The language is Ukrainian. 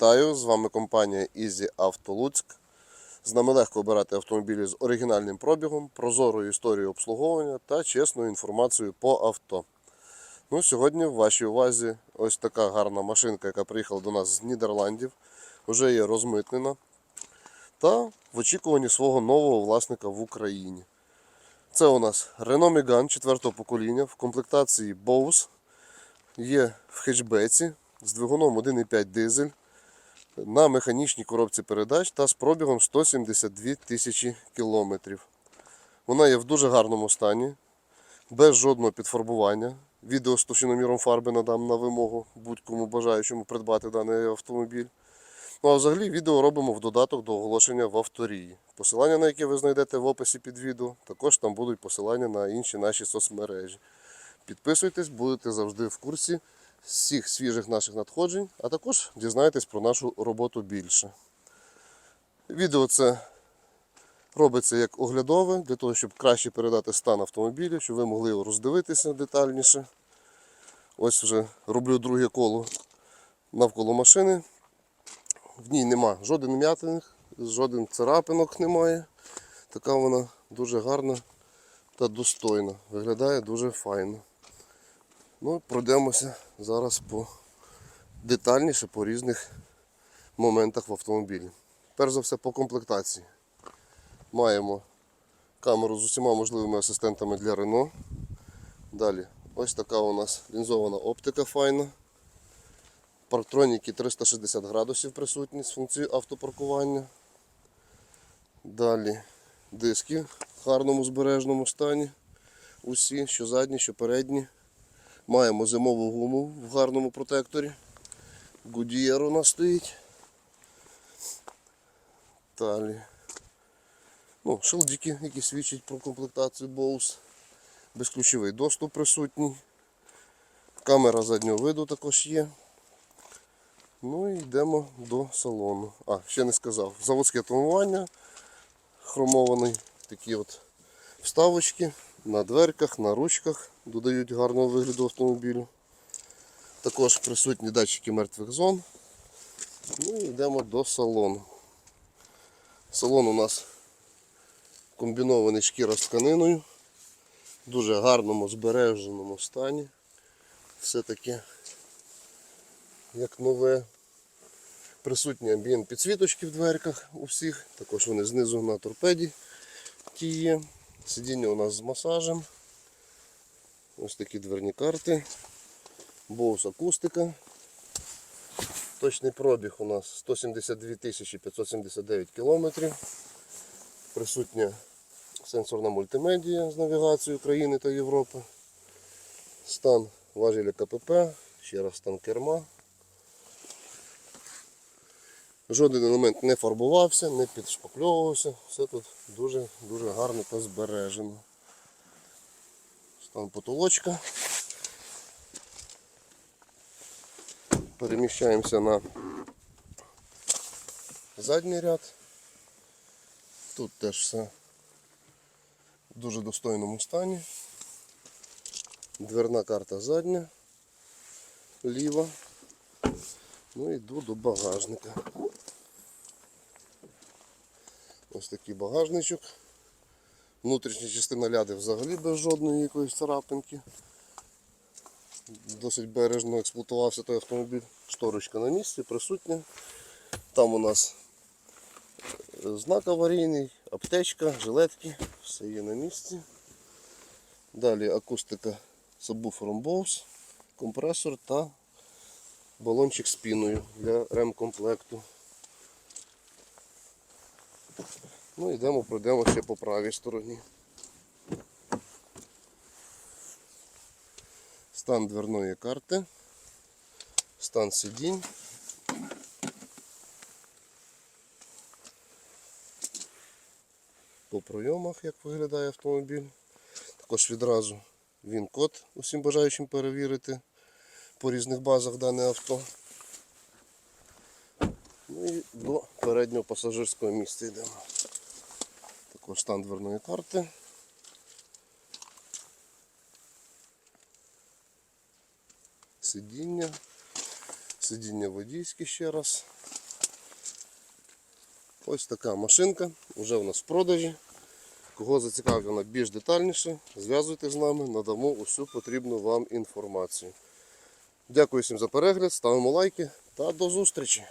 Вітаю! З вами компанія Easy Auto Луцьк. З нами легко обирати автомобілі з оригінальним пробігом, прозорою історією обслуговування та чесною інформацією по авто. Ну, сьогодні в вашій увазі ось така гарна машинка, яка приїхала до нас з Нідерландів, вже є розмитнена та в очікуванні свого нового власника в Україні. Це у нас Renault Megane 4 покоління в комплектації Bose. Є в хетчбеці з двигуном 1,5 дизель на механічній коробці передач та з пробігом 172 тисячі кілометрів. Вона є в дуже гарному стані, без жодного підфарбування. Відео з товщиноміром фарби надам на вимогу будь-кому бажаючому придбати даний автомобіль. Ну а взагалі відео робимо в додаток до оголошення в авторії. Посилання на яке ви знайдете в описі під відео. Також там будуть посилання на інші наші соцмережі. Підписуйтесь, будете завжди в курсі всіх свіжих наших надходжень, а також дізнаєтесь про нашу роботу більше. Відео це робиться як оглядове, для того, щоб краще передати стан автомобіля, щоб ви могли його роздивитися детальніше. Ось вже роблю друге коло навколо машини. В ній нема жоден м'ятиних, жоден царапинок немає. Така вона дуже гарна та достойна. Виглядає дуже файно. Ну, пройдемося зараз по детальніше по різних моментах в автомобілі. Перш за все по комплектації. Маємо камеру з усіма можливими асистентами для Renault. Далі ось така у нас лінзована оптика файна. Парктроніки 360 градусів присутні з функцією автопаркування. Далі диски в гарному збережному стані. Усі, що задні, що передні. Маємо зимову гуму в гарному протекторі. Goodyear у нас стоїть. Далі. Ну, шилдики, які свідчать про комплектацію Bose. Безключовий доступ присутній. Камера заднього виду також є. Ну і йдемо до салону. А, ще не сказав. Заводське тонування, хромований такі от вставочки на дверках, на ручках додають гарного вигляду автомобілю. Також присутні датчики мертвих зон. Ну і йдемо до салону. Салон у нас комбінований шкіра з тканиною. В дуже гарному збереженому стані. Все таке як нове. Присутні амбієнт підсвіточки в дверках у всіх. Також вони знизу на торпеді ті є. Сидіння у нас з масажем. Ось такі дверні карти. Боус акустика. Точний пробіг у нас 172 579 кілометрів. Присутня сенсорна мультимедія з навігацією України та Європи. Стан важеля КПП, ще раз стан керма. Жоден елемент не фарбувався, не підшпакльовувався. Все тут дуже-дуже гарно та збережено. Стан потолочка. Переміщаємося на задній ряд. Тут теж все в дуже достойному стані. Дверна карта задня, ліва. Ну йду до багажника. Ось такий багажничок. Внутрішня частина ляди взагалі без жодної якоїсь царапинки. Досить бережно експлуатувався той автомобіль. Шторочка на місці, присутня. Там у нас е, знак аварійний, аптечка, жилетки, все є на місці. Далі акустика сабвуфером Bose, компресор та балончик з піною для ремкомплекту. Ну йдемо, пройдемо ще по правій стороні. Стан дверної карти, стан сидінь. По пройомах, як виглядає автомобіль. Також відразу він код усім бажаючим перевірити по різних базах дане авто. Ну і до переднього пасажирського місця йдемо. Також стан дверної карти. Сидіння. Сидіння водійське ще раз. Ось така машинка, вже у нас в продажі. Кого зацікавлена більш детальніше, зв'язуйтесь з нами, надамо усю потрібну вам інформацію. Дякую всім за перегляд, ставимо лайки та до зустрічі!